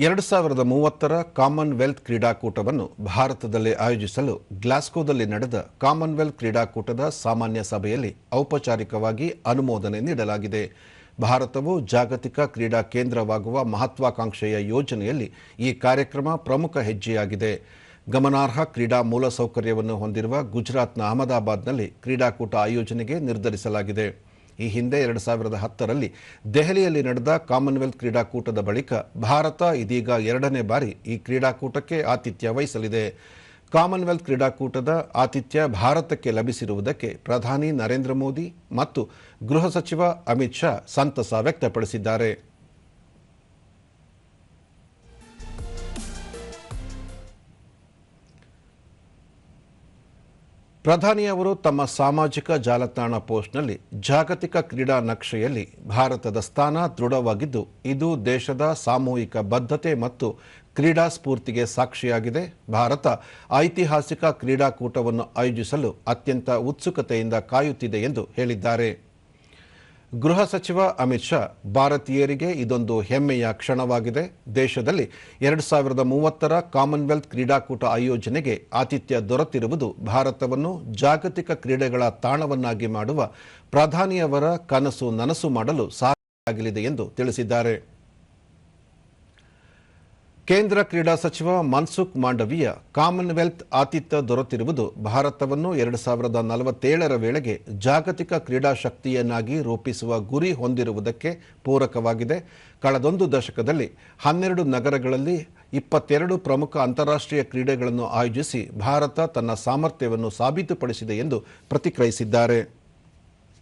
ಎರಡು ಸಾವಿರದ ಮೂವತ್ತರ ಕಾಮನ್ವೆಲ್ತ್ ಕ್ರೀಡಾಕೂಟವನ್ನು ಭಾರತದಲ್ಲಿ ಆಯೋಜಿಸಲು ಗ್ಲಾಸ್ಕೋದಲ್ಲಿ ನಡೆದ ಕಾಮನ್ವೆಲ್ತ್ ಕ್ರೀಡಾಕೂಟದ ಸಾಮಾನ್ಯ ಸಭೆಯಲ್ಲಿ ಔಪಚಾರಿಕವಾಗಿ ಅನುಮೋದನೆ ನೀಡಲಾಗಿದೆ. ಭಾರತವು ಜಾಗತಿಕ ಕ್ರೀಡಾ ಕೇಂದ್ರವಾಗುವ ಮಹತ್ವಾಕಾಂಕ್ಷೆಯ ಯೋಜನೆಯಲ್ಲಿ ಈ ಕಾರ್ಯಕ್ರಮ ಪ್ರಮುಖ ಹೆಜ್ಜೆಯಾಗಿದೆ. ಗಮನಾರ್ಹ ಕ್ರೀಡಾ ಮೂಲಸೌಕರ್ಯವನ್ನು ಹೊಂದಿರುವ ಗುಜರಾತ್ನ ಅಹಮದಾಬಾದ್ನಲ್ಲಿ ಕ್ರೀಡಾಕೂಟ ಆಯೋಜನೆಗೆ ನಿರ್ಧರಿಸಲಾಗಿದೆ. ಈ ಹಿಂದೆ ಎರಡು ಸಾವಿರದ ಹತ್ತರಲ್ಲಿ ದೆಹಲಿಯಲ್ಲಿ ನಡೆದ ಕಾಮನ್ವೆಲ್ತ್ ಕ್ರೀಡಾಕೂಟದ ಬಳಿಕ ಭಾರತ ಇದೀಗ ಎರಡನೇ ಬಾರಿ ಈ ಕ್ರೀಡಾಕೂಟಕ್ಕೆ ಆತಿಥ್ಯ ವಹಿಸಲಿದೆ. ಕಾಮನ್ವೆಲ್ತ್ ಕ್ರೀಡಾಕೂಟದ ಆತಿಥ್ಯ ಭಾರತಕ್ಕೆ ಲಭಿಸಿರುವುದಕ್ಕೆ ಪ್ರಧಾನಿ ನರೇಂದ್ರ ಮೋದಿ ಮತ್ತು ಗೃಹ ಸಚಿವ ಅಮಿತ್ ಶಾ ಸಂತಸ ವ್ಯಕ್ತಪಡಿಸಿದ್ದಾರೆ. ಪ್ರಧಾನಿಯವರು ತಮ್ಮ ಸಾಮಾಜಿಕ ಜಾಲತಾಣ ಪೋಸ್ಟ್ನಲ್ಲಿ ಜಾಗತಿಕ ಕ್ರೀಡಾ ನಕ್ಷೆಯಲ್ಲಿ ಭಾರತದ ಸ್ಥಾನ ದೃಢವಾಗಿದ್ದು, ಇದು ದೇಶದ ಸಾಮೂಹಿಕ ಬದ್ಧತೆ ಮತ್ತು ಕ್ರೀಡಾ ಸ್ಫೂರ್ತಿಗೆ ಸಾಕ್ಷಿಯಾಗಿದೆ. ಭಾರತ ಐತಿಹಾಸಿಕ ಕ್ರೀಡಾಕೂಟವನ್ನು ಆಯೋಜಿಸಲು ಅತ್ಯಂತ ಉತ್ಸುಕತೆಯಿಂದ ಕಾಯುತ್ತಿದೆ ಎಂದು ಹೇಳಿದ್ದಾರೆ. ಗೃಹ ಸಚಿವ ಅಮಿತ್ ಶಾ ಭಾರತೀಯರಿಗೆ ಇದೊಂದು ಹೆಮ್ಮೆಯ ಕ್ಷಣವಾಗಿದೆ. ದೇಶದಲ್ಲಿ ಎರಡು ಸಾವಿರದ ಮೂವತ್ತರ ಕಾಮನ್ವೆಲ್ತ್ ಕ್ರೀಡಾಕೂಟ ಆಯೋಜನೆಗೆ ಆತಿಥ್ಯ ದೊರೆತಿರುವುದು ಭಾರತವನ್ನು ಜಾಗತಿಕ ಕ್ರೀಡೆಗಳ ತಾಣವನ್ನಾಗಿ ಮಾಡುವ ಪ್ರಧಾನಿಯವರ ಕನಸು ನನಸು ಮಾಡಲು ಸಾಧ್ಯವಾಗಲಿದೆ ಎಂದು ತಿಳಿಸಿದ್ದಾರೆ. ಕೇಂದ್ರ ಕ್ರೀಡಾ ಸಚಿವ ಮನ್ಸುಖ್ ಮಾಂಡವೀಯ ಕಾಮನ್ವೆಲ್ತ್ ಆತಿಥ್ಯ ದೊರೆತಿರುವುದು ಭಾರತವನ್ನು ಎರಡು ಸಾವಿರದ ನಲವತ್ತೇಳರ ವೇಳೆಗೆ ಜಾಗತಿಕ ಕ್ರೀಡಾ ಶಕ್ತಿಯನ್ನಾಗಿ ರೂಪಿಸುವ ಗುರಿ ಹೊಂದಿರುವುದಕ್ಕೆ ಪೂರಕವಾಗಿದೆ. ಕಳೆದೊಂದು ದಶಕದಲ್ಲಿ ಹನ್ನೆರಡು ನಗರಗಳಲ್ಲಿ ಇಪ್ಪತ್ತೆರಡು ಪ್ರಮುಖ ಅಂತಾರಾಷ್ಟ್ರೀಯ ಕ್ರೀಡೆಗಳನ್ನು ಆಯೋಜಿಸಿ ಭಾರತ ತನ್ನ ಸಾಮರ್ಥ್ಯವನ್ನು ಸಾಬೀತುಪಡಿಸಿದೆ ಎಂದು ಪ್ರತಿಕ್ರಿಯಿಸಿದ್ದಾರೆ.